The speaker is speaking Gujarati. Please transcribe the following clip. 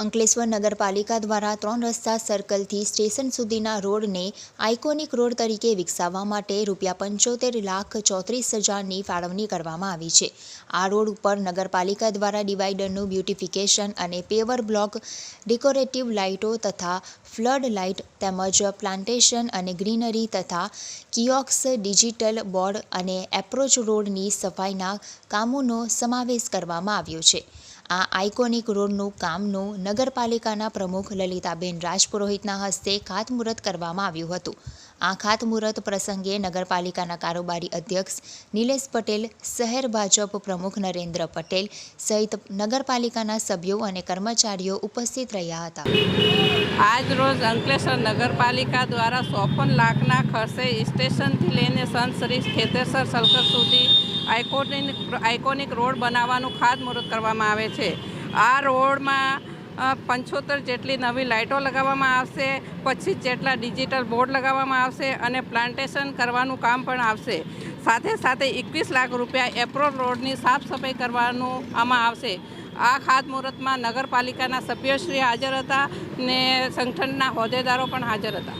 અંકલેશ્વર નગરપાલિકા દ્વારા ત્રણ રસ્તા સર્કલથી સ્ટેશન સુધીના રોડને આઇકોનિક રોડ તરીકે વિકસાવવા માટે રૂપિયા પંચોતેર લાખ ચોત્રીસ હજારની ફાળવણી કરવામાં આવી છે. આ રોડ ઉપર નગરપાલિકા દ્વારા ડિવાઈડરનું બ્યુટિફિકેશન અને પેવર બ્લોક, ડેકોરેટિવ લાઇટો તથા ફ્લડ લાઇટ તેમજ પ્લાન્ટેશન અને ગ્રીનરી તથા કિયોક્સ, ડિજિટલ બોર્ડ અને એપ્રોચ રોડની સફાઈના કામોનો સમાવેશ કરવામાં આવ્યો છે. આ આઇકોનિક રોડનું કામનું નગરપાલિકાના પ્રમુખ લલિતાબેન રાજપુરોહિતના હસ્તે ખાતમુહૂર્ત કરવામાં આવ્યું હતું. આ ખાતમુહૂર્ત પ્રસંગે નગરપાલિકાના કારોબારી અધ્યક્ષ નિલેશ પટેલ, શહેર ભાજપ પ્રમુખ નરેન્દ્ર પટેલ સહિત નગરપાલિકાના સભ્યો અને કર્મચારીઓ ઉપસ્થિત રહ્યા હતા. આજ રોજ અંકલેશ્વર નગરપાલિકા દ્વારા ચોપન લાખના ખર્ચે સ્ટેશનથી લઈને સંત શ્રી ખેતેસર સલકર સુધી આઇકોનિક આઇકોનિક રોડ બનાવવાનું ખાતમુહૂર્ત કરવામાં આવે છે. આ રોડમાં પંચોતેર જેટલી નવી લાઇટો લગાવવામાં આવશે, પચીસ જેટલા ડિજિટલ બોર્ડ લગાવવામાં આવશે અને પ્લાન્ટેશન કરવાનું કામ પણ આવશે. સાથે સાથે એકવીસ લાખ રૂપિયા એપ્રોલ રોડની સાફ સફાઈ કરવાનું આમાં આવશે. આ ખાતમુહૂર્તમાં નગરપાલિકાના સભ્યશ્રી હાજર હતા ને સંગઠનના હોદ્દેદારો પણ હાજર હતા.